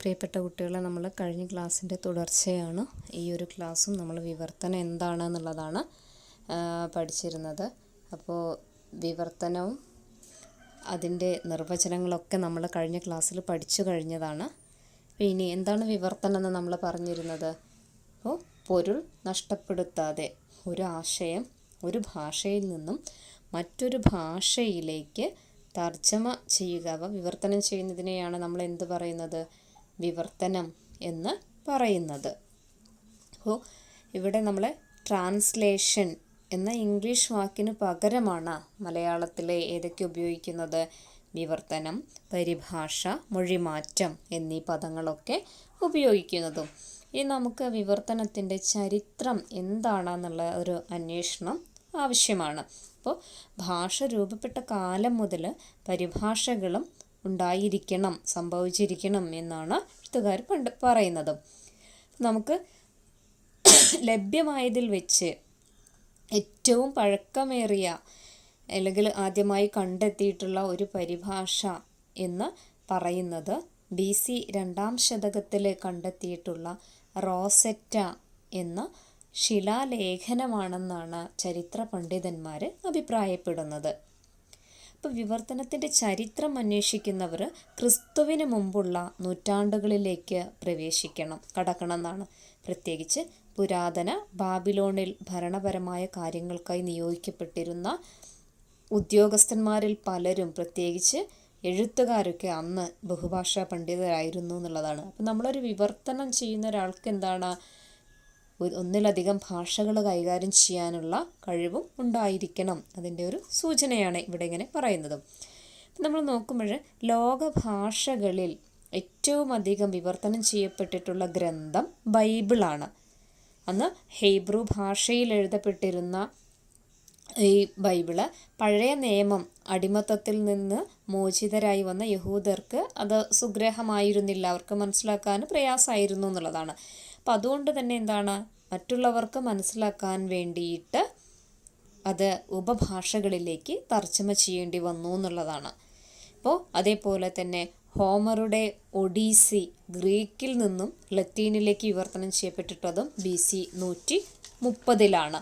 പ്രിയപ്പെട്ട കുട്ടികളെ നമ്മൾ കഴിഞ്ഞ ക്ലാസ്സിന്റെ തുടർച്ചയാണ് ഈ ഒരു ക്ലാസ്സും നമ്മൾ വിവർത്തനം എന്താണെന്നുള്ളതാണ് പഠിച്ചിരുന്നത്. അപ്പോൾ വിവർത്തനവും അതിന്റെ നിർവചനങ്ങളൊക്കെ നമ്മൾ കഴിഞ്ഞ ക്ലാസ്സിൽ പഠിച്ചു കഴിഞ്ഞതാണ്. ഇനി എന്താണ് വിവർത്തനം എന്ന് നമ്മൾ പറഞ്ഞിരുന്നത്? അപ്പോൾ പൊരുൾ നഷ്ടപ്പെടുത്താതെ ഒരു ആശയം ഒരു ഭാഷയിൽ നിന്നും മറ്റൊരു ഭാഷയിലേക്ക് തർജമ ചെയ്യുക. അപ്പോൾ വിവർത്തനം ചെയ്യുന്നതിനെയാണ് നമ്മൾ എന്ത് പറയുന്നത്? വിവർത്തനം എന്ന് പറയുന്നത്. അപ്പോൾ ഇവിടെ നമ്മൾ ട്രാൻസ്ലേഷൻ എന്ന ഇംഗ്ലീഷ് വാക്കിന് പകരമാണ് മലയാളത്തിലെ ഏതൊക്കെ ഉപയോഗിക്കുന്നത്? വിവർത്തനം പരിഭാഷ മൊഴിമാറ്റം എന്നീ പദങ്ങളൊക്കെ ഉപയോഗിക്കുന്നതും. ഇനി നമുക്ക് വിവർത്തനത്തിന്റെ ചരിത്രം എന്താണെന്നുള്ള ഒരു അന്വേഷണം ആവശ്യമാണ്. അപ്പോൾ ഭാഷ രൂപപ്പെട്ട കാലം മുതൽ പരിഭാഷകളും ഉണ്ടായിരിക്കണം സംഭവിച്ചിരിക്കണം എന്നാണ് എഴുത്തുകാർ പണ്ട് പറയുന്നത്. നമുക്ക് ലഭ്യമായതിൽ വെച്ച് ഏറ്റവും പഴക്കമേറിയ അല്ലെങ്കിൽ ആദ്യമായി കണ്ടെത്തിയിട്ടുള്ള ഒരു പരിഭാഷ എന്ന് പറയുന്നത് ബി സി രണ്ടാം ശതകത്തിൽ കണ്ടെത്തിയിട്ടുള്ള റോസെറ്റ എന്ന ശിലാലേഖനമാണെന്നാണ് ചരിത്ര പണ്ഡിതന്മാർ അഭിപ്രായപ്പെടുന്നത്. അപ്പോൾ വിവർത്തനത്തിന്റെ ചരിത്രം അന്വേഷിക്കുന്നവർ ക്രിസ്തുവിന് മുമ്പുള്ള നൂറ്റാണ്ടുകളിലേക്ക് പ്രവേശിക്കണം കടക്കണം എന്നാണ് പ്രത്യേകിച്ച് പുരാതന ബാബിലോണിൽ ഭരണപരമായ കാര്യങ്ങൾക്കായി നിയോഗിക്കപ്പെട്ടിരുന്ന ഉദ്യോഗസ്ഥന്മാരിൽ പലരും പ്രത്യേകിച്ച് എഴുത്തുകാരൊക്കെ അന്ന് ബഹുഭാഷാ പണ്ഡിതരായിരുന്നു എന്നുള്ളതാണ്. അപ്പം നമ്മളൊരു വിവർത്തനം ചെയ്യുന്ന ഒരാൾക്ക് എന്താണ് ഒന്നിലധികം ഭാഷകൾ കൈകാര്യം ചെയ്യാനുള്ള കഴിവും ഉണ്ടായിരിക്കണം അതിന്റെ ഒരു സൂചനയാണ് ഇവിടെ ഇങ്ങനെ പറയുന്നത്. നമ്മൾ നോക്കുമ്പോൾ ലോക ഭാഷകളിൽ ഏറ്റവും അധികം വിവർത്തനം ചെയ്യപ്പെട്ടിട്ടുള്ള ഗ്രന്ഥം ബൈബിളാണ്. അന്ന് ഹെബ്രു ഭാഷയിൽ എഴുതപ്പെട്ടിരുന്ന ഈ ബൈബിൾ പഴയ നിയമം അടിമത്തത്തിൽ നിന്ന് മോചിതരായി വന്ന യഹൂദർക്ക് അത് സുഗ്രഹമായിരുന്നില്ല. അവർക്ക് മനസ്സിലാക്കാൻ പ്രയാസമായിരുന്നു എന്നുള്ളതാണ്. അപ്പം അതുകൊണ്ട് തന്നെ എന്താണ്? മറ്റുള്ളവർക്ക് മനസ്സിലാക്കാൻ വേണ്ടിയിട്ട് അത് ഉപഭാഷകളിലേക്ക് തർജമ ചെയ്യേണ്ടി വന്നു എന്നുള്ളതാണ്. അപ്പോൾ അതേപോലെ തന്നെ ഹോമറുടെ ഒഡീസി ഗ്രീക്കിൽ നിന്നും ലത്തീനിലേക്ക് വിവർത്തനം ചെയ്യപ്പെട്ടിട്ടതും ബി സി നൂറ്റി മുപ്പതിലാണ്.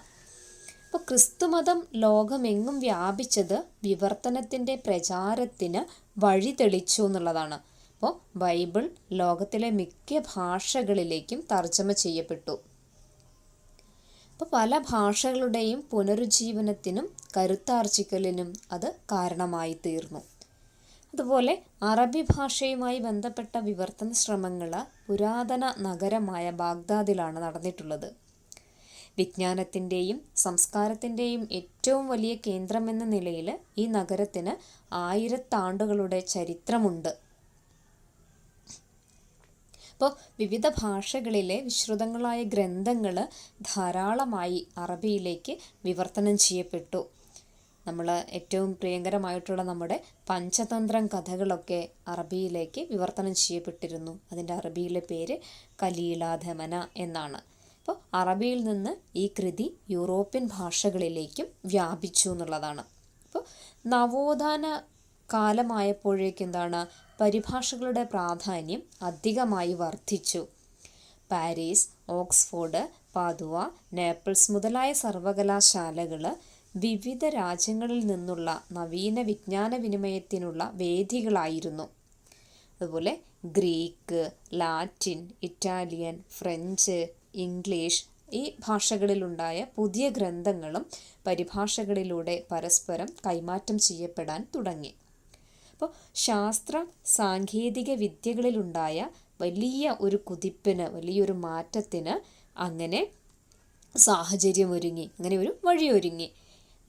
അപ്പോൾ ക്രിസ്തുമതം ലോകമെങ്ങും വ്യാപിച്ചത് വിവർത്തനത്തിന്റെ പ്രചാരത്തിന് വഴി തെളിച്ചു എന്നുള്ളതാണ്. അപ്പോൾ ബൈബിൾ ലോകത്തിലെ മിക്ക ഭാഷകളിലേക്കും തർജമ ചെയ്യപ്പെട്ടു. അപ്പോൾ പല ഭാഷകളുടെയും പുനരുജ്ജീവനത്തിനും കരുത്താർജിക്കലിനും അത് കാരണമായി തീർന്നു അതുപോലെ അറബി ഭാഷയുമായി ബന്ധപ്പെട്ട വിവർത്തന ശ്രമങ്ങൾ പുരാതന നഗരമായ ബാഗ്ദാദിലാണ് നടന്നിട്ടുള്ളത്. വിജ്ഞാനത്തിന്റെയും സംസ്കാരത്തിന്റെയും ഏറ്റവും വലിയ കേന്ദ്രമെന്ന നിലയിൽ ഈ നഗരത്തിന് ആയിരത്താണ്ടുകളുടെ ചരിത്രമുണ്ട്. അപ്പോൾ വിവിധ ഭാഷകളിലെ വിശ്രുതങ്ങളായ ഗ്രന്ഥങ്ങൾ ധാരാളമായി അറബിയിലേക്ക് വിവർത്തനം ചെയ്യപ്പെട്ടു. നമ്മൾ ഏറ്റവും പ്രിയങ്കരമായിട്ടുള്ള നമ്മുടെ പഞ്ചതന്ത്രം കഥകളൊക്കെ അറബിയിലേക്ക് വിവർത്തനം ചെയ്യപ്പെട്ടിരുന്നു. അതിന്റെ അറബിയിലെ പേര് കലീലാധമന എന്നാണ്. അപ്പോൾ അറബിയിൽ നിന്ന് ഈ കൃതി യൂറോപ്യൻ ഭാഷകളിലേക്കും വ്യാപിച്ചു എന്നുള്ളതാണ്. അപ്പോൾ നവോത്ഥാന കാലമായപ്പോഴേക്കും എന്താണ് പരിഭാഷകളുടെ പ്രാധാന്യം അധികമായി വർദ്ധിച്ചു. പാരീസ് ഓക്സ്ഫോർഡ് പാതുവ നേപ്പിൾസ് മുതലായ സർവകലാശാലകൾ വിവിധ രാജ്യങ്ങളിൽ നിന്നുള്ള നവീന വിജ്ഞാന വിനിമയത്തിനുള്ള വേദികളായിരുന്നു. അതുപോലെ Greek Latin Italian French English ഈ ഭാഷകളിലുണ്ടായ പുതിയ ഗ്രന്ഥങ്ങളും പരിഭാഷകളിലൂടെ പരസ്പരം കൈമാറ്റം ചെയ്യപ്പെടാൻ തുടങ്ങി. അപ്പോൾ ശാസ്ത്ര സാങ്കേതിക വിദ്യകളിലുണ്ടായ വലിയ ഒരു കുതിപ്പിന് വലിയൊരു മാറ്റത്തിന് അങ്ങനെ സാഹചര്യം ഒരുങ്ങി അങ്ങനെ ഒരു വഴിയൊരുങ്ങി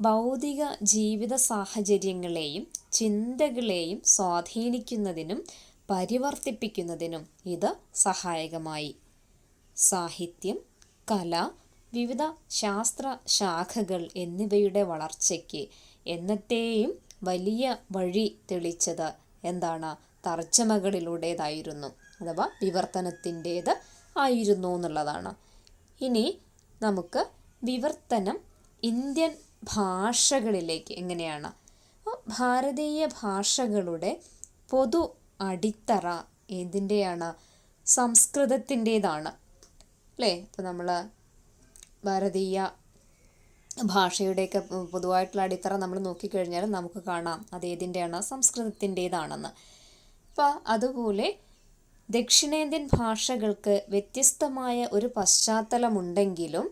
ഭൗതിക ജീവിത സാഹചര്യങ്ങളെയും ചിന്തകളെയും സ്വാധീനിക്കുന്നതിനും പരിവർത്തിപ്പിക്കുന്നതിനും ഇത് സഹായകമായി. സാഹിത്യം കല വിവിധ ശാസ്ത്ര ശാഖകൾ എന്നിവയുടെ വളർച്ചയ്ക്ക് എന്നത്തെയും വലിയ വഴി തെളിച്ചത് എന്താണ്? തർജമകളിലൂടേതായിരുന്നു. അഥവാ വിവർത്തനത്തിന്റേത് ആയിരുന്നു എന്നുള്ളതാണ്. ഇനി നമുക്ക് വിവർത്തനം ഇന്ത്യൻ ഭാഷകളിലേക്ക് എങ്ങനെയാണ്? ഭാരതീയ ഭാഷകളുടെ പൊതു അടിത്തറ ഏതിന്റെയാണ്? സംസ്കൃതത്തിന്റേതാണ്. അല്ലേ? ഇപ്പോൾ നമ്മൾ ഭാരതീയ ഭാഷയുടെയൊക്കെ പൊതുവായിട്ടുള്ള അടിത്തറ നമ്മൾ നോക്കിക്കഴിഞ്ഞാൽ നമുക്ക് കാണാം അത് ഏതിന്റെയാണ്? സംസ്കൃതത്തിന്റേതാണെന്ന് അപ്പോൾ അതുപോലെ ദക്ഷിണേന്ത്യൻ ഭാഷകൾക്ക് വ്യത്യസ്തമായ ഒരു പശ്ചാത്തലമുണ്ടെങ്കിലും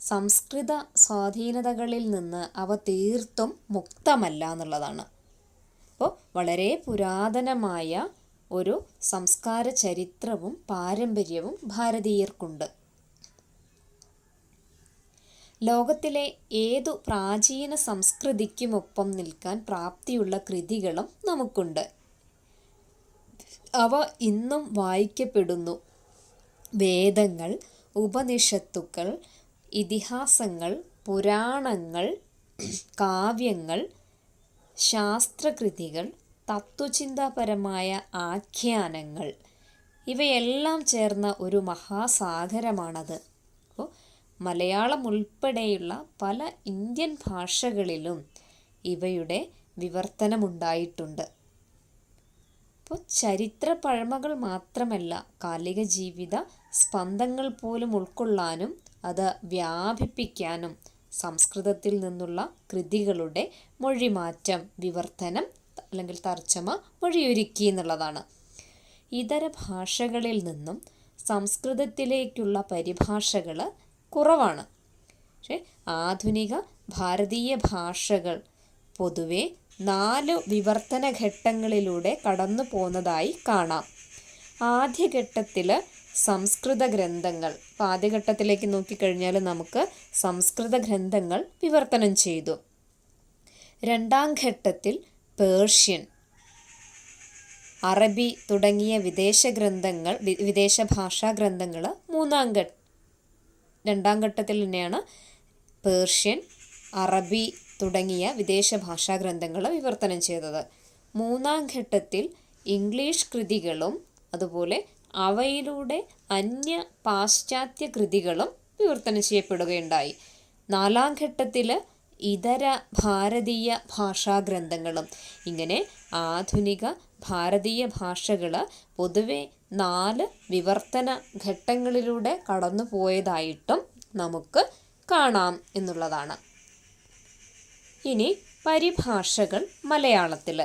സംസ്കൃത സ്വാധീനതകളിൽ നിന്ന് അവ തീർത്തും മുക്തമല്ല എന്നുള്ളതാണ്. അപ്പോൾ വളരെ പുരാതനമായ ഒരു സംസ്കാര ചരിത്രവും പാരമ്പര്യവും ഭാരതീയർക്കുണ്ട്. ലോകത്തിലെ ഏതു പ്രാചീന സംസ്കൃതിക്കുമൊപ്പം നിൽക്കാൻ പ്രാപ്തിയുള്ള കൃതികളും നമുക്കുണ്ട്. അവ ഇന്നും വായിക്കപ്പെടുന്നു. വേദങ്ങൾ ഉപനിഷത്തുക്കൾ ഇതിഹാസങ്ങൾ പുരാണങ്ങൾ കാവ്യങ്ങൾ ശാസ്ത്രകൃതികൾ തത്വചിന്താപരമായ ആഖ്യാനങ്ങൾ ഇവയെല്ലാം ചേർന്ന ഒരു മഹാസാഗരമാണത്. മലയാളം ഉൾപ്പെടെയുള്ള പല ഇന്ത്യൻ ഭാഷകളിലും ഇവയുടെ വിവർത്തനമുണ്ടായിട്ടുണ്ട്. അപ്പോൾ ചരിത്ര പഴമകൾ മാത്രമല്ല കാലിക ജീവിത സ്പന്ദങ്ങൾ പോലും ഉൾക്കൊള്ളാനും അത് വ്യാപിപ്പിക്കാനും സംസ്കൃതത്തിൽ നിന്നുള്ള കൃതികളുടെ മൊഴിമാറ്റം വിവർത്തനം അല്ലെങ്കിൽ തർജമ മൊഴിയൊരുക്കി എന്നുള്ളതാണ്. ഇതര ഭാഷകളിൽ നിന്നും സംസ്കൃതത്തിലേക്കുള്ള പരിഭാഷകൾ കുറവാണ്. പക്ഷേ ആധുനിക ഭാരതീയ ഭാഷകൾ പൊതുവെ നാല് വിവർത്തന ഘട്ടങ്ങളിലൂടെ കടന്നു പോകുന്നതായി കാണാം. ആദ്യഘട്ടത്തിൽ സംസ്കൃത ഗ്രന്ഥങ്ങൾ. അപ്പോൾ ആദ്യഘട്ടത്തിലേക്ക് നോക്കിക്കഴിഞ്ഞാൽ നമുക്ക് സംസ്കൃത ഗ്രന്ഥങ്ങൾ വിവർത്തനം ചെയ്തു. രണ്ടാം ഘട്ടത്തിൽ പേർഷ്യൻ അറബി തുടങ്ങിയ വിദേശ ഗ്രന്ഥങ്ങൾ വിദേശ ഭാഷാ ഗ്രന്ഥങ്ങൾ മൂന്നാം ഘട്ട രണ്ടാം ഘട്ടത്തിൽ തന്നെയാണ് പേർഷ്യൻ അറബി തുടങ്ങിയ വിദേശ ഭാഷാ ഗ്രന്ഥങ്ങൾ വിവർത്തനം ചെയ്തത്. മൂന്നാം ഘട്ടത്തിൽ ഇംഗ്ലീഷ് കൃതികളും അതുപോലെ അവയിലൂടെ അന്യ പാശ്ചാത്യ കൃതികളും വിവർത്തനം ചെയ്യപ്പെടുകയുണ്ടായി. നാലാം ഘട്ടത്തിൽ ഇതര ഭാരതീയ ഭാഷാ ഗ്രന്ഥങ്ങളും ഇങ്ങനെ ആധുനിക ഭാരതീയ ഭാഷകൾ പൊതുവെ നാല് വിവർത്തന ഘട്ടങ്ങളിലൂടെ കടന്നു പോയതായിട്ടും നമുക്ക് കാണാം എന്നുള്ളതാണ്. ഇനി പരിഭാഷകൾ മലയാളത്തിൽ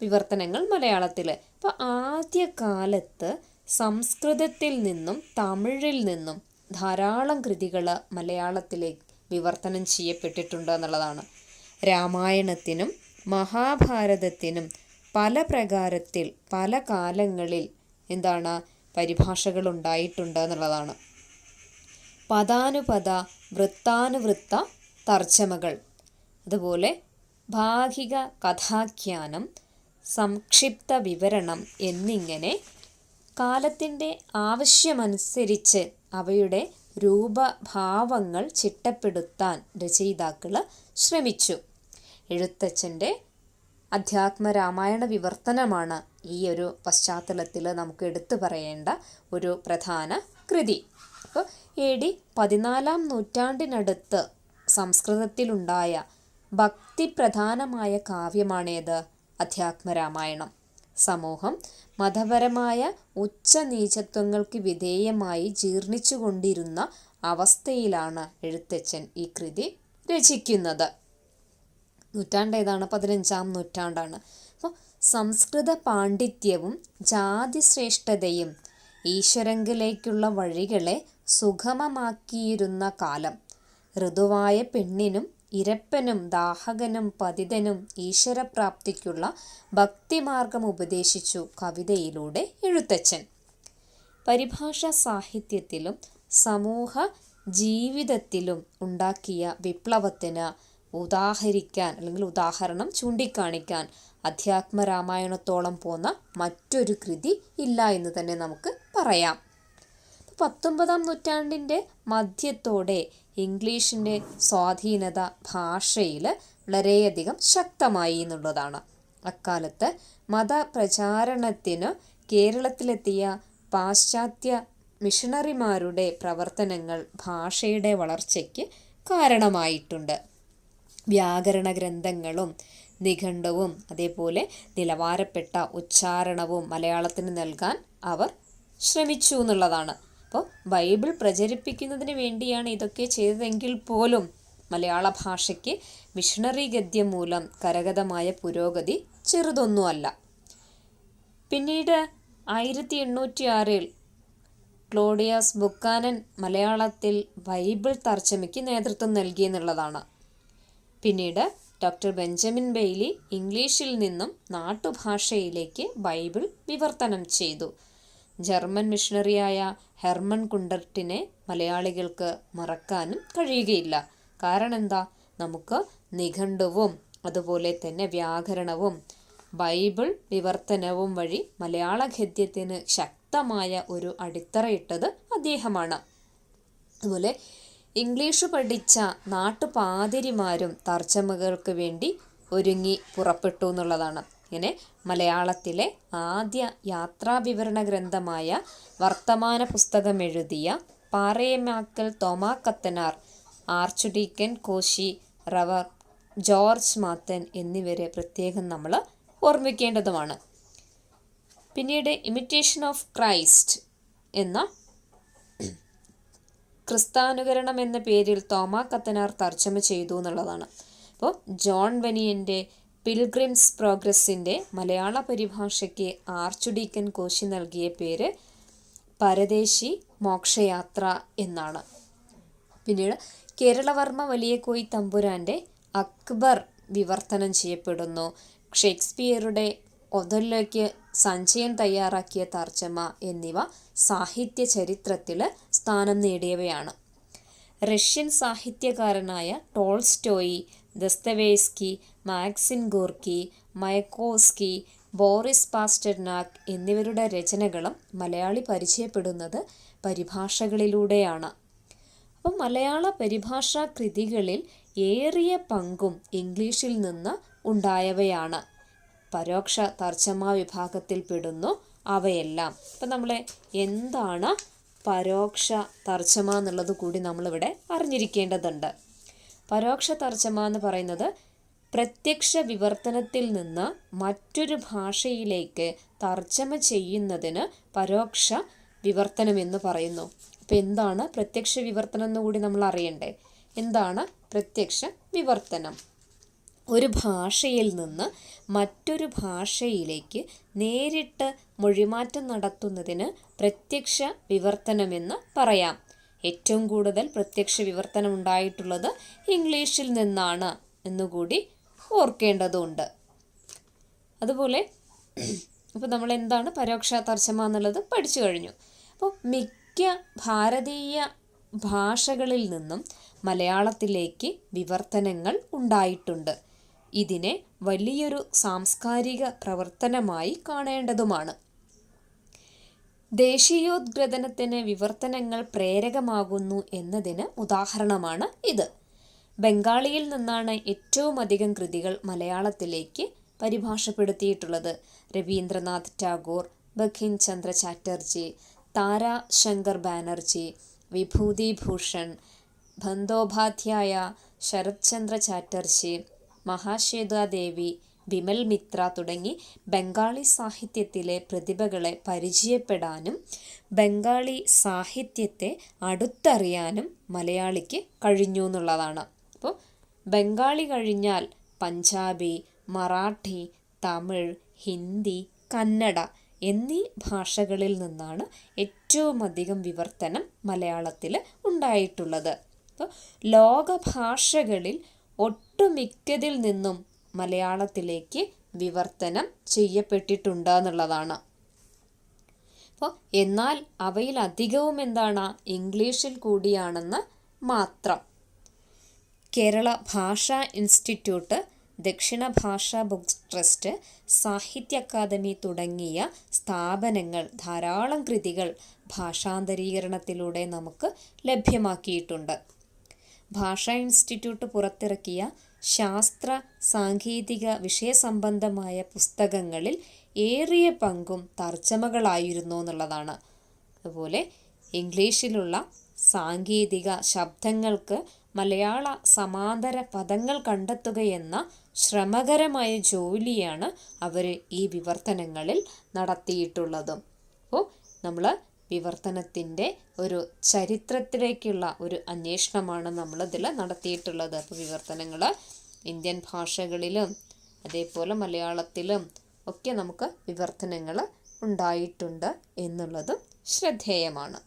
വിവർത്തനങ്ങൾ മലയാളത്തിൽ. അപ്പോൾ ആദ്യകാലത്ത് സംസ്കൃതത്തിൽ നിന്നും തമിഴിൽ നിന്നും ധാരാളം കൃതികൾ മലയാളത്തിലേക്ക് വിവർത്തനം ചെയ്യപ്പെട്ടിട്ടുണ്ട് എന്നുള്ളതാണ്. രാമായണത്തിനും മഹാഭാരതത്തിനും പല പ്രകാരത്തിൽ പല കാലങ്ങളിൽ എന്താണ് പരിഭാഷകൾ ഉണ്ടായിട്ടുണ്ട് എന്നുള്ളതാണ്. പദാനുപദ വൃത്താനുവൃത്ത തർജമകൾ. അതുപോലെ ഭാഗിക കഥാഖ്യാനം സംക്ഷിപ്ത വിവരണം എന്നിങ്ങനെ കാലത്തിന്റെ ആവശ്യമനുസരിച്ച് അവയുടെ രൂപഭാവങ്ങൾ ചിട്ടപ്പെടുത്താൻ രചയിതാക്കൾ ശ്രമിച്ചു. എഴുത്തച്ഛന്റെ അധ്യാത്മ രാമായണ വിവർത്തനമാണ് ഈ ഒരു പശ്ചാത്തലത്തിൽ നമുക്ക് എടുത്തു പറയേണ്ട ഒരു പ്രധാന കൃതി. അപ്പോൾ എ ഡി പതിനാലാം നൂറ്റാണ്ടിനടുത്ത് സംസ്കൃതത്തിലുണ്ടായ ഭക്തിപ്രധാനമായ കാവ്യമാണേത് അധ്യാത്മരാമായണം. സമൂഹം മതപരമായ ഉച്ചനീചത്വങ്ങൾക്ക് വിധേയമായി ജീർണിച്ചുകൊണ്ടിരുന്ന അവസ്ഥയിലാണ് എഴുത്തച്ഛൻ ഈ കൃതി രചിക്കുന്നത്. നൂറ്റാണ്ട് ഏതാണ് പതിനഞ്ചാം നൂറ്റാണ്ടാണ്. അപ്പോൾ സംസ്കൃത പാണ്ഡിത്യവും ജാതിശ്രേഷ്ഠതയും ഈശ്വരങ്കിലേക്കുള്ള വഴികളെ സുഗമമാക്കിയിരുന്ന കാലം. ഋതുവായ പെണ്ണിനും ഇരപ്പനും ദാഹകനും പതിതനും ഈശ്വരപ്രാപ്തിക്കുള്ള ഭക്തിമാർഗം ഉപദേശിച്ചു കവിതയിലൂടെ എഴുത്തച്ഛൻ. പരിഭാഷ സാഹിത്യത്തിലും സമൂഹ ജീവിതത്തിലും ഉണ്ടാക്കിയ വിപ്ലവത്തിന് ഉദാഹരിക്കാൻ അല്ലെങ്കിൽ ഉദാഹരണം ചൂണ്ടിക്കാണിക്കാൻ അധ്യാത്മ രാമായണത്തോളം പോന്ന മറ്റൊരു കൃതി ഇല്ല എന്ന് തന്നെ നമുക്ക് പറയാം. പത്തൊമ്പതാം നൂറ്റാണ്ടിന്റെ മധ്യത്തോടെ ഇംഗ്ലീഷിന്റെ സ്വാധീനത ഭാഷയിൽ വളരെയധികം ശക്തമായി എന്നുള്ളതാണ്. അക്കാലത്ത് മതപ്രചാരണത്തിന് കേരളത്തിലെത്തിയ പാശ്ചാത്യ മിഷണറിമാരുടെ പ്രവർത്തനങ്ങൾ ഭാഷയുടെ വളർച്ചയ്ക്ക് കാരണമായിട്ടുണ്ട്. വ്യാകരണ ഗ്രന്ഥങ്ങളും നിഘണ്ടവും അതേപോലെ നിലവാരപ്പെട്ട ഉച്ചാരണവും മലയാളത്തിന് നൽകാൻ അവർ ശ്രമിച്ചു എന്നുള്ളതാണ്. അപ്പോൾ ബൈബിൾ പ്രചരിപ്പിക്കുന്നതിന് വേണ്ടിയാണ് ഇതൊക്കെ ചെയ്തതെങ്കിൽ പോലും മലയാള ഭാഷയ്ക്ക് മിഷണറി ഗദ്യം മൂലം കരഗതമായ പുരോഗതി ചെറുതൊന്നുമല്ല. പിന്നീട് ആയിരത്തി എണ്ണൂറ്റി ആറിൽ ക്ലോഡിയാസ് ബുക്കാനൻ മലയാളത്തിൽ ബൈബിൾ തർജമയ്ക്ക് നേതൃത്വം നൽകി എന്നുള്ളതാണ്. പിന്നീട് ഡോക്ടർ ബെഞ്ചമിൻ ബെയ്ലി ഇംഗ്ലീഷിൽ നിന്നും നാട്ടുഭാഷയിലേക്ക് ബൈബിൾ വിവർത്തനം ചെയ്തു. ജർമ്മൻ മിഷണറിയായ ഹെർമൻ കുണ്ടർട്ടിനെ മലയാളികൾക്ക് മറക്കാനും കഴിയുകയില്ല. കാരണം എന്താ നമുക്ക് നിഘണ്ടുവും അതുപോലെ തന്നെ വ്യാകരണവും ബൈബിൾ വിവർത്തനവും വഴി മലയാള ഗദ്യത്തിന് ശക്തമായ ഒരു അടിത്തറയിട്ടത് അദ്ദേഹമാണ്. അതുപോലെ ഇംഗ്ലീഷ് പഠിച്ച നാട്ടുപാതിരിമാരും തർജമകൾക്ക് വേണ്ടി ഒരുങ്ങി പുറപ്പെട്ടു എന്നുള്ളതാണ്. ഇങ്ങനെ മലയാളത്തിലെ ആദ്യ യാത്രാവിവരണ ഗ്രന്ഥമായ വർത്തമാന പുസ്തകം എഴുതിയ പാറയമാക്കൽ തോമാ കത്തനാർ ആർച്ച് ഡീക്കൻ കോശി റവർ ജോർജ് മാത്തൻ എന്നിവരെ പ്രത്യേകം നമ്മൾ ഓർമ്മിക്കേണ്ടതുമാണ്. പിന്നീട് ഇമിറ്റേഷൻ ഓഫ് ക്രൈസ്റ്റ് എന്ന ക്രിസ്താനുകരണം എന്ന പേരിൽ തോമാ കത്തനാർ തർജമ ചെയ്തു എന്നുള്ളതാണ്. അപ്പോൾ ജോൺ വെനിയന്റെ പിൽഗ്രിംസ് പ്രോഗ്രസ്സിന്റെ മലയാള പരിഭാഷയ്ക്ക് ആർച്ചുഡീക്കൻ കോശി നൽകിയ പേര് പരദേശി മോക്ഷയാത്ര എന്നാണ്. പിന്നീട് കേരളവർമ്മ വലിയ കോയി തമ്പുരാന്റെ അക്ബർ വിവർത്തനം ചെയ്യപ്പെടുന്നു. ഷേക്സ്പിയറുടെ ഒതല്ലോയ്ക്ക് സഞ്ചയൻ തയ്യാറാക്കിയ തർജമ എന്നിവ സാഹിത്യ ചരിത്രത്തിൽ സ്ഥാനം നേടിയവയാണ്. Russian സാഹിത്യകാരനായ Tolstoy Dostoevsky Maxim Gorky Mayakovsky Boris Pasternak എന്നിവരുടെ രചനകളും മലയാളി പരിചയപ്പെടുന്നത് പരിഭാഷകളിലൂടെയാണ്. അപ്പം മലയാള പരിഭാഷാ കൃതികളിൽ ഏറിയ പങ്കും ഇംഗ്ലീഷിൽ നിന്ന് ഉണ്ടായവയാണ്. പരോക്ഷ തർജമ വിഭാഗത്തിൽപ്പെടുന്നു അവയെല്ലാം. അപ്പം നമ്മൾ എന്താണ് പരോക്ഷ തർജമ എന്നുള്ളത് കൂടി നമ്മളിവിടെ അറിഞ്ഞിരിക്കേണ്ടതുണ്ട്. പരോക്ഷ തർജമ എന്ന് പറയുന്നത് പ്രത്യക്ഷ വിവർത്തനത്തിൽ നിന്ന് മറ്റൊരു ഭാഷയിലേക്ക് തർജമ ചെയ്യുന്നതിന് പരോക്ഷ വിവർത്തനം എന്ന് പറയുന്നു. അപ്പോൾ എന്താണ് പ്രത്യക്ഷ വിവർത്തനം എന്ന് കൂടി നമ്മൾ അറിയണ്ടേ? എന്താണ് പ്രത്യക്ഷ വിവർത്തനം? ഒരു ഭാഷയിൽ നിന്ന് മറ്റൊരു ഭാഷയിലേക്ക് നേരിട്ട് മൊഴിമാറ്റം നടത്തുന്നതിന് പ്രത്യക്ഷ വിവർത്തനമെന്ന് പറയാം. ഏറ്റവും കൂടുതൽ പ്രത്യക്ഷ വിവർത്തനം ഉണ്ടായിട്ടുള്ളത് ഇംഗ്ലീഷിൽ നിന്നാണ് എന്നുകൂടി ഓർക്കേണ്ടതുണ്ട്. അതുപോലെ അപ്പോൾ നമ്മൾ എന്താണ് പരോക്ഷ തർജമ എന്നുള്ളത് പഠിച്ചു കഴിഞ്ഞു. അപ്പോൾ മിക്ക ഭാരതീയ ഭാഷകളിൽ നിന്നും മലയാളത്തിലേക്ക് വിവർത്തനങ്ങൾ ഉണ്ടായിട്ടുണ്ട്. ഇതിനെ വലിയൊരു സാംസ്കാരിക പ്രവർത്തനമായി കാണേണ്ടതുമാണ്. ദേശീയോദ്ഗ്രഥനത്തിന് വിവർത്തനങ്ങൾ പ്രേരകമാകുന്നു എന്നതിന് ഉദാഹരണമാണ് ഇത്. ബംഗാളിയിൽ നിന്നാണ് ഏറ്റവും അധികം കൃതികൾ മലയാളത്തിലേക്ക് പരിഭാഷപ്പെടുത്തിയിട്ടുള്ളത്. രവീന്ദ്രനാഥ് ടാഗോർ ബഖിൻ ചന്ദ്ര ചാറ്റർജി താരാ ശങ്കർ ബാനർജി വിഭൂതി ഭൂഷൺ ബന്ദോപാധ്യായ ശരത് ചന്ദ്ര ചാറ്റർജി മഹാശ്വേതാദേവി വിമൽ മിത്ര തുടങ്ങി ബംഗാളി സാഹിത്യത്തിലെ പ്രതിഭകളെ പരിചയപ്പെടാനും ബംഗാളി സാഹിത്യത്തെ അടുത്തറിയാനും മലയാളിക്ക് കഴിഞ്ഞു എന്നുള്ളതാണ്. അപ്പോൾ ബംഗാളി കഴിഞ്ഞാൽ പഞ്ചാബി മറാഠി തമിഴ് ഹിന്ദി കന്നഡ എന്നീ ഭാഷകളിൽ നിന്നാണ് ഏറ്റവും അധികം വിവർത്തനം മലയാളത്തിൽ ഉണ്ടായിട്ടുള്ളത്. അപ്പോൾ ലോക ഭാഷകളിൽ ഒട്ടുമിക്കതിൽ നിന്നും മലയാളത്തിലേക്ക് വിവർത്തനം ചെയ്യപ്പെട്ടിട്ടുണ്ട് എന്നുള്ളതാണ് അപ്പോൾ എന്നാൽ അവയിൽ അധികവും എന്താണ്? ഇംഗ്ലീഷിൽ കൂടിയാണെന്ന് മാത്രം. കേരള ഭാഷാ ഇൻസ്റ്റിറ്റ്യൂട്ട് ദക്ഷിണ ഭാഷാ ബുക്സ് ട്രസ്റ്റ് സാഹിത്യ അക്കാദമി തുടങ്ങിയ സ്ഥാപനങ്ങൾ ധാരാളം കൃതികൾ ഭാഷാന്തരീകരണത്തിലൂടെ നമുക്ക് ലഭ്യമാക്കിയിട്ടുണ്ട്. ഭാഷാ ഇൻസ്റ്റിറ്റ്യൂട്ട് പുറത്തിറക്കിയ ശാസ്ത്ര സാങ്കേതിക വിഷയസംബന്ധമായ പുസ്തകങ്ങളിൽ ഏറിയ പങ്കും തർജമകളായിരുന്നു എന്നുള്ളതാണ്. അതുപോലെ ഇംഗ്ലീഷിലുള്ള സാങ്കേതിക ശബ്ദങ്ങൾക്ക് മലയാള സമാന്തര പദങ്ങൾ കണ്ടെത്തുകയെന്ന ശ്രമകരമായ ജോലിയാണ് അവർ ഈ വിവർത്തനങ്ങളിൽ നടത്തിയിട്ടുള്ളത്. അപ്പോൾ നമ്മൾ വിവർത്തനത്തിന്റെ ഒരു ചരിത്രത്തിലേക്കുള്ള ഒരു അന്വേഷണമാണ് നമ്മളിതിൽ നടത്തിയിട്ടുള്ളത്. അപ്പോൾ വിവർത്തനങ്ങൾ ഇന്ത്യൻ ഭാഷകളിലും അതേപോലെ മലയാളത്തിലും ഒക്കെ നമുക്ക് വിവർത്തനങ്ങൾ ഉണ്ടായിട്ടുണ്ട് എന്നുള്ളതും ശ്രദ്ധേയമാണ്.